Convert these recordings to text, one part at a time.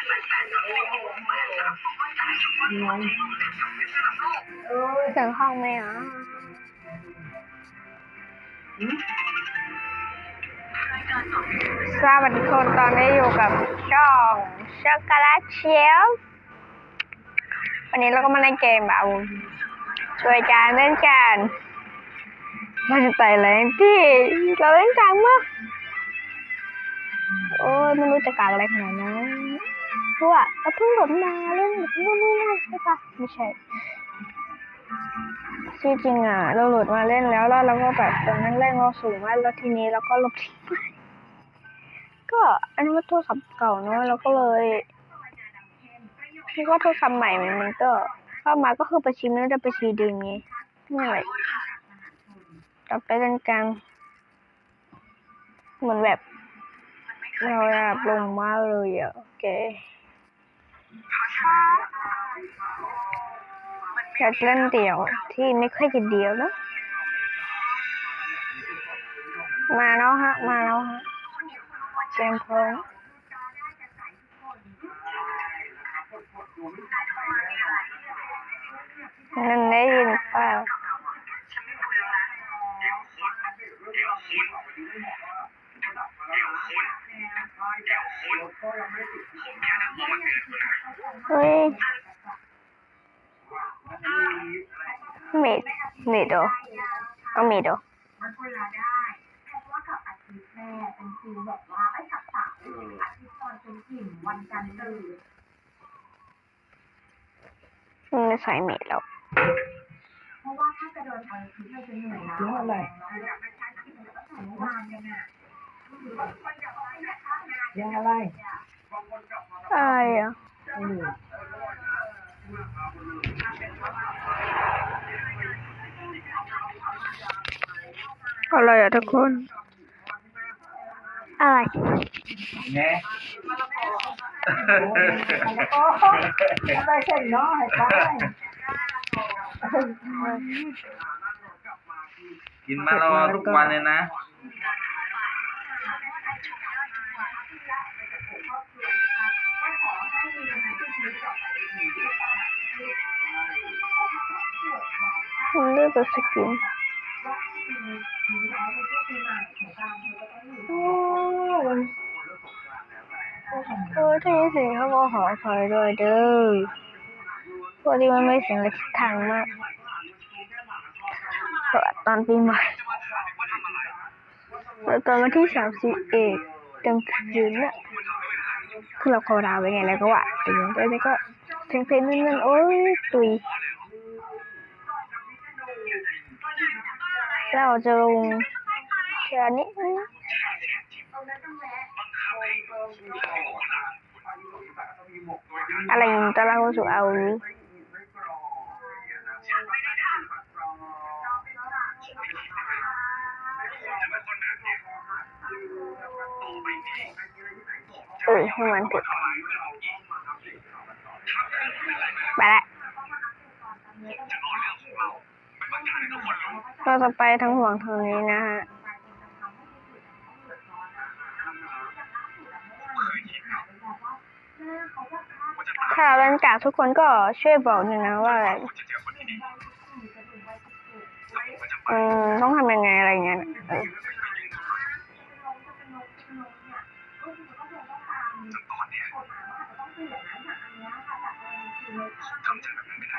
เสียงห้องไหมอะสวัสดีคนตอนนี้อยู่กับช่องช็อกโกแลตเชียววันนี้เราก็มาเล่นเกมแบบช่วยการเล่นกันมาจะไต่แรงที่เราเล่นกลางมากโอ้ยไม่รู้จะกลางอะไรขนาดนั้น เพราะว่าเราเพิ่งหลดมาเล่นแบบนู่นนี่นั่นใช่ปะไม่ใช่ที่จริงอะ เราโหลดมาเล่นแล้วแล้วเราก็แบบตอนนั้นแรงเราสูงมากแล้วทีนี้เราก็ลบทิ้งไปก็อันนี้มันโทรศัพท์เก่าเนอะเราก็เลยคิดว่าโทรศัพท์ใหม่มันมันก็เข้ามาก็คือไปชิมไม่ได้ไปชีดึงไงนี่แหละต่อไปเล่นกันเหมือนแบบเราอยากลงมาเลยอะโอเค อยากเล่นเดี่ยวที่ไม่ค่อยจะเดี่ยวนะมาแล้วฮะ มาแล้วฮะเกมพร้อมนั่นได้ยินเปล่าเฮ้ยเมด เมดเหรอก็เมดเหรอมันเวลาได้เพราะว่ากับอาทิตย์แม่เป็นฟิลแบบว่าไอ้กับสาวอาทิตย์ตอนเป็นกลิ่นวันจันทร์ตื่นมันไม่ใส่เมดแล้วเพราะว่าถ้ากระโดดไปคือเราจะเหนื่อยล้าแล้วอะไรอยากไปใช้ที่มันก็ใส่เมื่อวานกันน่ะยังอะไรอะไรอะ อืมอะไรอะทุกคน อะไร แง่แล้วก็อะไรเส้นน้อยไปกินมารอทุกวันเลยนะมันเลือกตัวสกิน โอ้ยเออถ้ายินเสียงเขาก็ขออยด้วยเด้อพอดีมันไม่เสียงระทิศทางมากเพราตอนปีใหม่แล้วตอนวันที่สามสิบเอ็ดกลางคืนน่ะคือเราเขาดาวไว้ไงแล้วก็ว่าตื่นแต่ก็เพลงเพลงนั่นๆโอ้ยตุย เราจะลงเชือนิดนึงอะไรยิงตะลาสุเอานี้เออให้มันถึงไปละ เราจะไปทางห่วงทางนี้นะฮะถ้าเราเล่นกากทุกคนก็ช่วยบอกหน่อยนะว่าอะไรอืมต้องทำยังไงอะไรเงี้ยนะเออบอกว่าถ้าผมสืบจนรู้ว่าใคร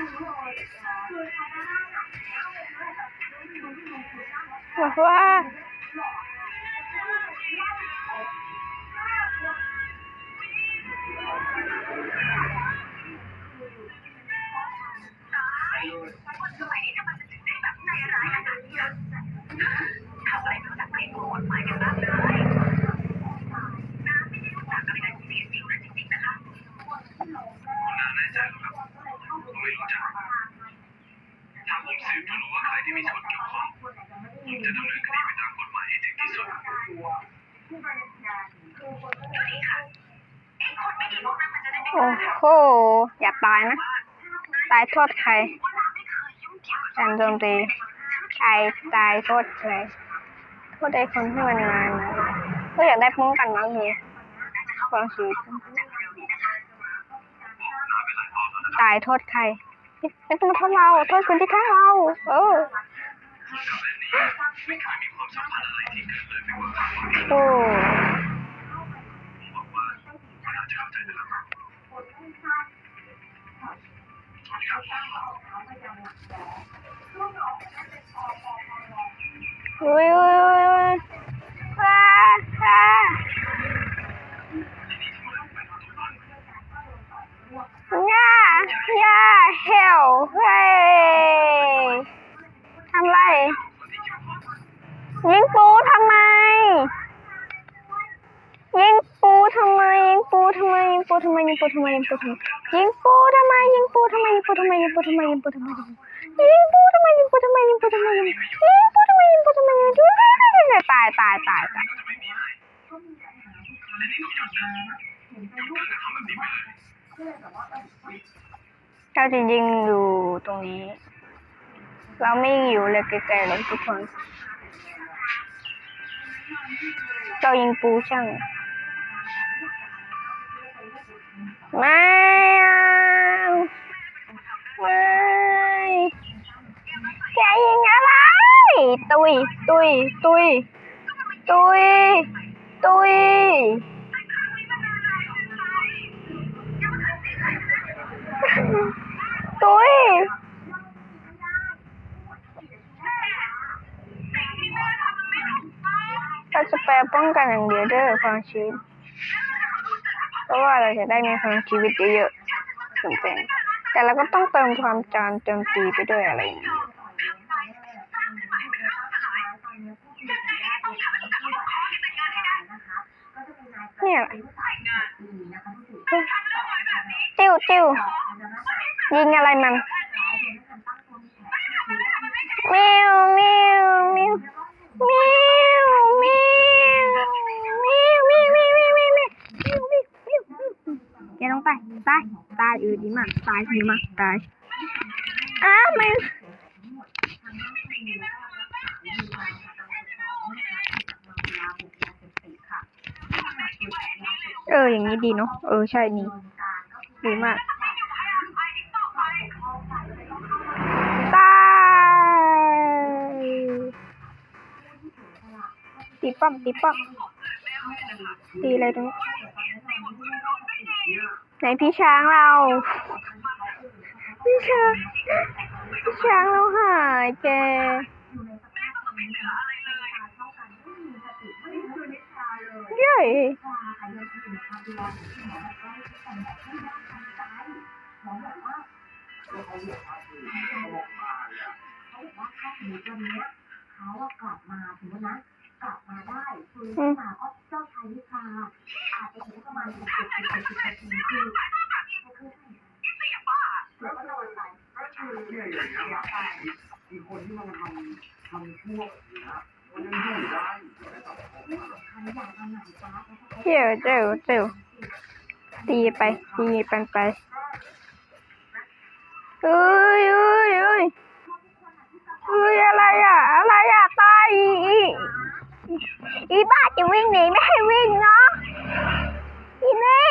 ที่ ตายนะ ตายโทษใครการโจมตีใครตายโทษใครโทษไอ้คนที่มันงานนะก็อยากได้ป้องกันมากเลยความชีวิตตายโทษใครไม่ต้องโทษเรา โทษคนที่ฆ่าเรา เออโอ้ อุ้ยอุ้ยอุ้ยอุ้ยว้าว้าย่าย่าเฮลเฮ้ยทำไร ยิงปูทำไม ยิงปู ทำไมยิงปูทำไมยิงปูทำไมยิงปูทำไมยิงปูทำไมยิงปูทำไมยิงปูทำไมยิงปูทำไมยิงปูทำไมยิงปูทำไมยิงปูทำไมยิงปูทำไมยิงปูทำไมยิงปูทำไมยิงปูทำไมยิงปูทำไมยิงปูทำไมยิงปูทำไมตายตายตายตายเราจะยิงอยู่ตรงนี้ เราไม่อยู่เลยไกลๆเลยทุกคนเรายิงปูช่าง Mau Mai Chạy gì nhỏ tui tui tui. Tui tui. Tui. Tui Các bạn bóng cả nàng đĩa đưa con chín ราะไปป้องกันอย่างเพราะว่าเราจะได้มีพลังชีวิตเยอะๆถึงเป็นแต่เราก็ต้องเติมความจานโจมตีไปด้วยอะไรอย่างเงี้ยเนี่ยติ้วติ้วยิงอะไรมันเมิวมิว งตายตายตายเออดีมากตายดีมากตายอ้าวมันเอออย่างนี้ดีเนาะเออใช่นี่ดีมากตายตีป้อมตีป้อมตีอะไรตรงนี้ ไหนพี่ช้างเรา พี่ช้างพี่ช้างเราหายแกเย้ยเขาอะกลับมาถึงวันนั้นกลับมาได้ฟื้นขึ้นมาก็ เจ้าชายนิทราอาจจะถึงประมาณสิบเจ็ดสิบแปดสิบนาทีคือก็คือแล้วก็โดนไปก็คือเสียไปมีคนที่มันทำทำชั่วแบบนี้นะมันยังอยู่ได้อยู่ในสังคมอะคันอย่างอันไหนจ้าเจ๋วเจ๋วเจ๋วตีไปตีปันไปเอ้ยเอ้ยเอ้ยเอ้ยอะไรอะอะไรอะตายอี อีบ้าจะวิ่งหนีไม่ให้วิ่งเนาะอีนี่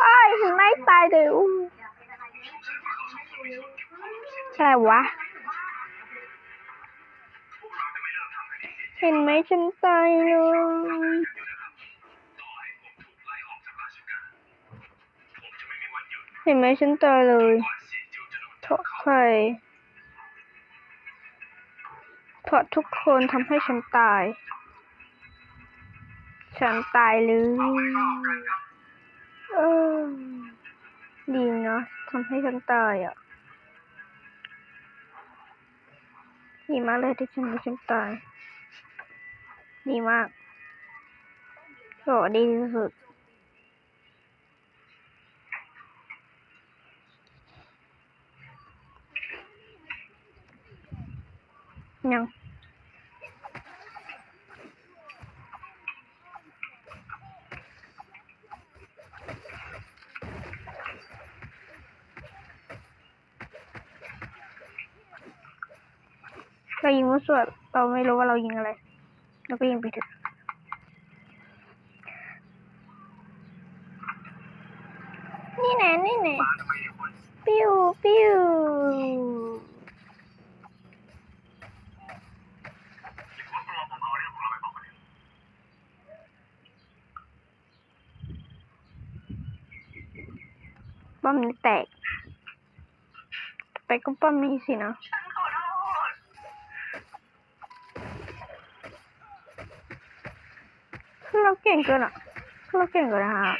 เอ้ยเห็นไมตายเลยอู้อะไรวะ เห็นไหมฉันตายเลยเห็นไหมฉันตายเลยเพราะใค รเพราะทุกคนทำให้ฉันตาย ฉันตายเลยเออดีเนาะทำให้ฉันตายอะดีมากเลยที่ฉันให้ฉันตาย ดีมากโหดีที่สุดยัง ยิงมั่วส่วนเราไม่รู้ว่าเรายิงอะไรเราก็ยิงไปเถอะนี่แน่นี่แน่ปิ้วปิ้วป้อมนี้แตก แต่ก็ป้อมนี้สินะ ก่งเกินอะเราเก่งเกินนะคะ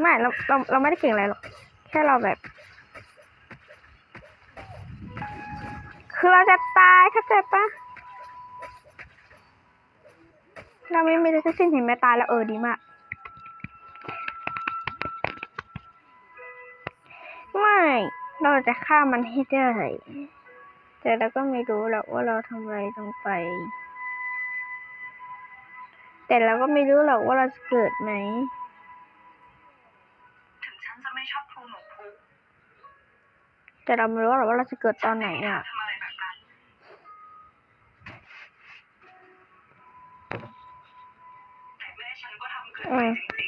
ไม่เราเราเราไม่ได้เก่งอะไรหรอกแค่เราแบบ คือเราจะตายเข้าใจปะเราไม่มีอะไรทั้งสิ้นเห็นแม่ตายแล้วเออดีมากไม่เราจะฆ่ามันให้ได้แต่เราก็ไม่รู้หรอกว่าเราทำอะไรลงไป แต่เราก็ไม่รู้หรอกว่าเราจะเกิดไหม ถึงฉันจะไม่ชอบครูหนูพุกแต่เราไม่รู้หรอกว่าเราจะเกิดตอนไหนอะ ทำอะไรแบบนั้น แต่แม่ฉันก็ทำเกินอืไปมจริงๆ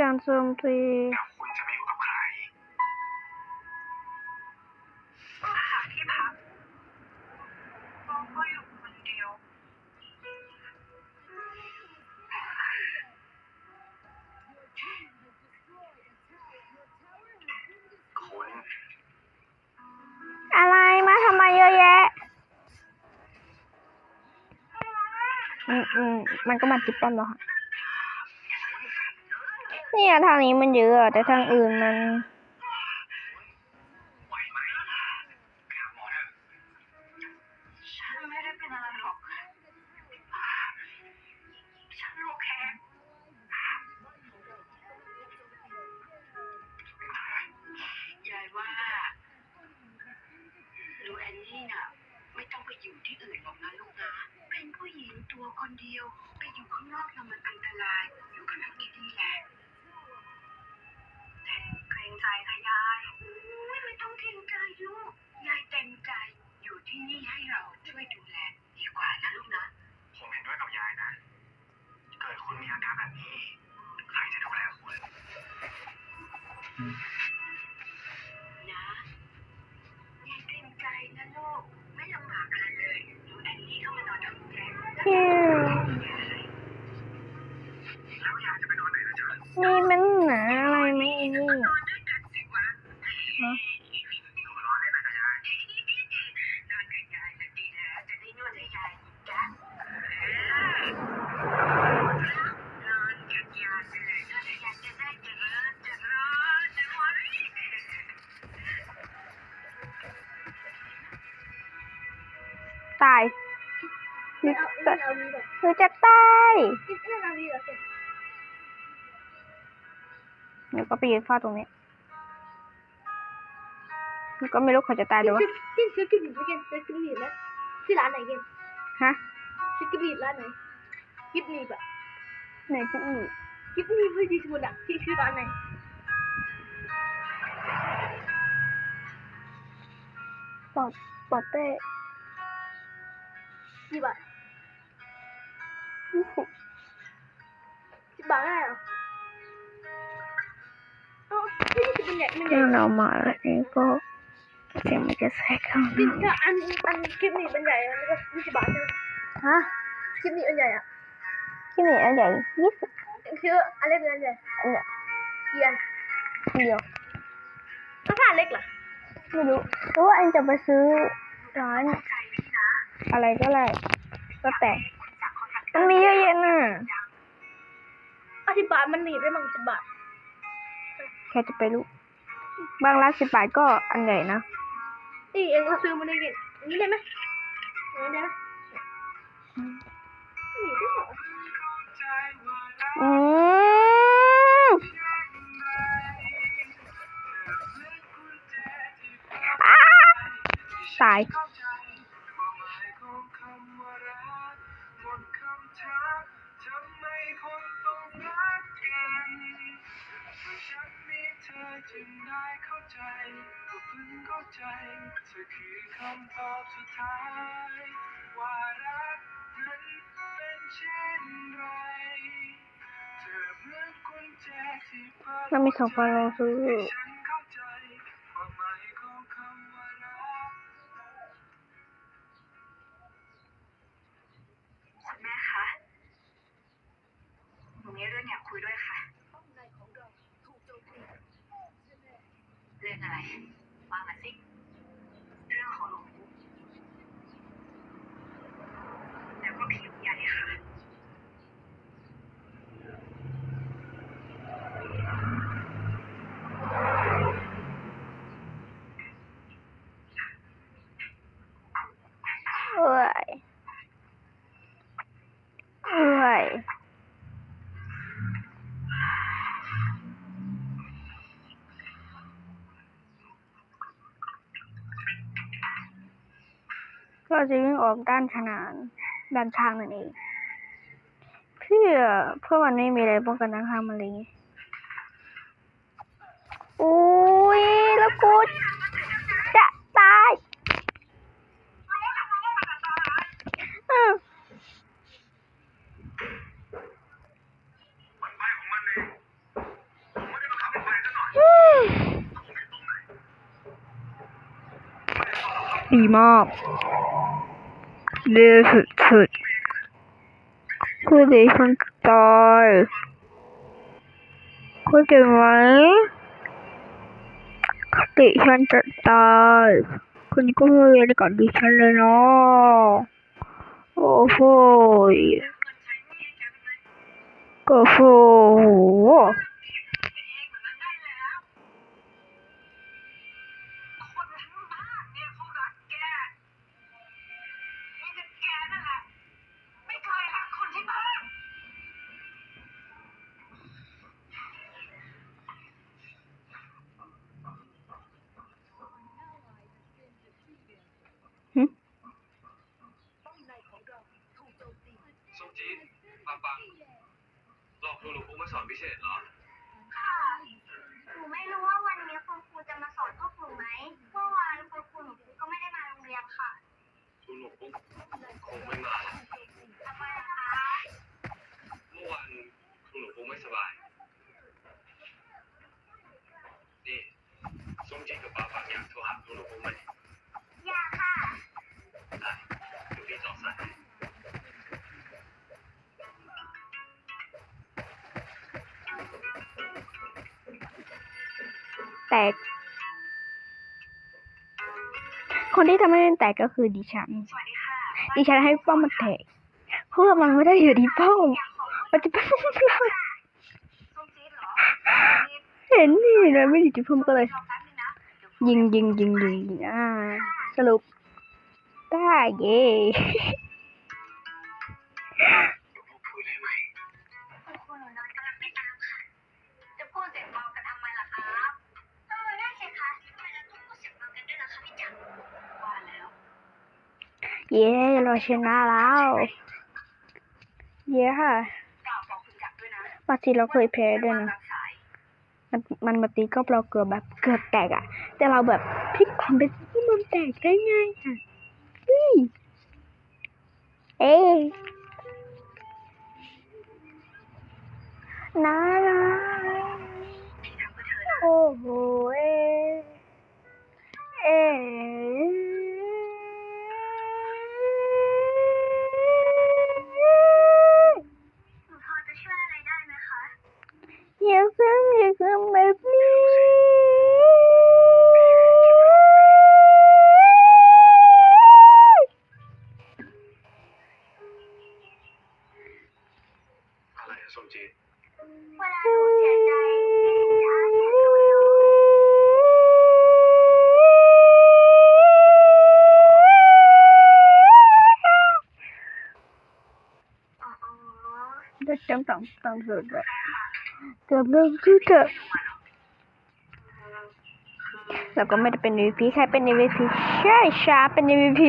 การโจมตีแล้วคุณจะไปอยู่กับใครหาที่พักเราก็อยู่คนเดียว คุณอะไรมาทำไมเยอะแยะ อืมอืมมันก็มาจิบป้อมแล้วค่ะ เนี่ยทางนี้มันเยอะอะแต่ทางอื่นมัน มีมันหนาอะไรไหมไอ้นี่ เดี๋ยวก็ไปยืนเฝ้าตรงนี้แล้วก็ไม่รู้เขาจะตายหรือว่ากินซื้อกระดิ่งไปกินซื้อกระดิ่งแล้วที่ร้านไหนกินฮะซื้อกระดิ่งร้านไหนกิฟนีบอะไหนจะอีกกิฟนีบไม่ดีสมุนอะที่ชื่อร้านไหนปอดปอดเต้กี่บาทสิบบาทได้เหรอันใหญ่มันใหญ่เรื่อามาแล้วนี่ก็เสียงมันจะแทรกเข้าหน้าอันอันกิฟนีบเป็นใหญ่มันก็ยี่สิบบาทใช่ไหมฮะกิฟนีบอันใหญ่อะที่นี่อันใหญ่ยี่สิบคืออันเล็กอันใหญ่อันใหญ่กี่อันอันเดียวถ้าถ้านเล็กล่ะไม่รู้หรือว่าอันจะไปซื้อร้านอะไรก็ได้ก็แต่มันมีเยอะแยะน่ะอะสิบาทมันหนีได้มั้งสิบบาท แค่จะไปรู้ บางร้านสิบบาทก็อันใหญ่นะนี่เองเราซื้อมาได้กินนี่ได้ไหมดี๋ยวนะหนีด้วยเหรออืมอ้าตาย จึงได้เข้าใจก็เพิ่งเข้าใจเธอคือคำตอบสุดท้าย ว่ารักนั้นเป็นเช่นไร เธอเหมือนกุญแจที่เปิดเรามีสองคนลงซื้อฉันเข้าใจความหมายของคำว่ารักคุณแม่คะหนูมีเรื่องอยากคุยด้วยค่ะ เรื่องอะไรว่ามาสิ เรื่องของหลวงปู่แล้วก็ผิวใหญ่ค่ะ เอ้ยเอ้ยก็ จะวิ่งออกด้านขนานด้านข้างนั่นเอง เพื่อเพื่อมันไม่มีอะไรป้องกันด้านข้างมันเลยอุ้ยแล้วกูจะตายอืมอืมดีมาก ดีสุดสุดๆคือดีฉันตายเข้าใจไหมดิฉันจะตายคุณก็ไม่เรียนก่อนดิฉันเลยเนาะโอ้โหก็โห ปังปังหลอกครูหลวงปู่มาสอนพิเศษเหรอ ค่ะหนูไม่รู้ว่าวันนี้คุณครูจะมาสอนพวกหนูไหมเมื่อวานคุณครูหนูก็ไม่ได้มาโรงเรียนค่ะครูหลวงปู่คงไม่มาทำไมล่ะคะเมื่อวานครูหลวงปู่ไม่สบาย นี่ส้มจีกับปังปังอยากโทรหาครูหลวงปู่ไหม แตก คนที่ทำให้มันแตกก็คือดิฉันสวัสดีค่ะดิฉันให้ป้อมมันแตก เพราะว่ามันไม่ได้อยู่ที่ป้อมมันจะเป็นป้อมเราส้มจี๊ดเหรอนี่เห็นนี่เลยไม่อยู่ที่ป้อมก็เลยรอแป๊บนึงนะเดี๋ยวยิงยิงยิงยิงยิงอ่าสรุปได้เย่ เย่เราชนะแล้ว เย่ค่ะกล่าวบางทีเราเคยแพ้ด้วยนะมันมันมาตีก็เราเกือบแบบเกือบแตกอะแต่เราแบบพลิกความเป็นที่มันแตกได้ไงอะอุ้ยเอ้ยน่ารักพี่ทำเอเธอนะโอ้โหเอ้ย nhiều thương nhiều thương mẹ Xong chị. Qua là đồ trẻ trai, đã trẻ tôi luôn. Đất trống tổng, tổng rượt vậy. เวลาหนูเสียใจหนูจะอ่านเสียงตัวหนูต้องต้องสุดเลยเกือบเริ่มที่เถอะแล้วก็ไม่ได้เป็น MVP ใครเป็น MVP ใช่ชาเป็น MVP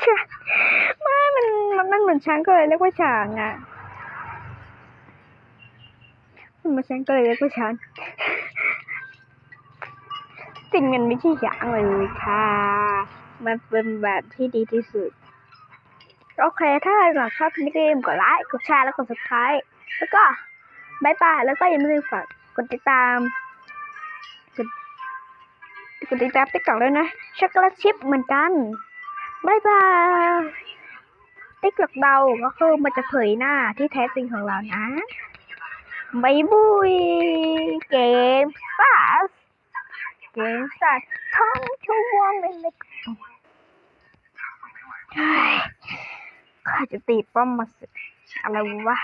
ใช่ไม่มันมันมันเหมือนช้างก็เลยเรียกว่าช้างอะมันเหมือนช้างก็เลยเรียกว่าช้างจริงมันไม่ใช่ช้างเลยค่ะ มันเป็นแบบที่ดีที่สุด โอเค ถ้าใครหลักชอบคลิปนี้กดไลค์ กดแชร์ แล้วกด subscribe แล้วก็ บายบายแล้วก็อย่าลืมฝากกดติดตามกดกดติดตามติ๊กต็อกด้วยนะช็อกโกแลตชิพเหมือนกันบายบายติ๊กต็อกเราก็คือมันจะเผยหน้าที่แท้จริงของเรานะบายบุยเกมสตาร์เกมสตาร์ทั้งชั่วโมงเลยเลยเฮ้ยข้าจะตีป้อมมาสิอะไรวะ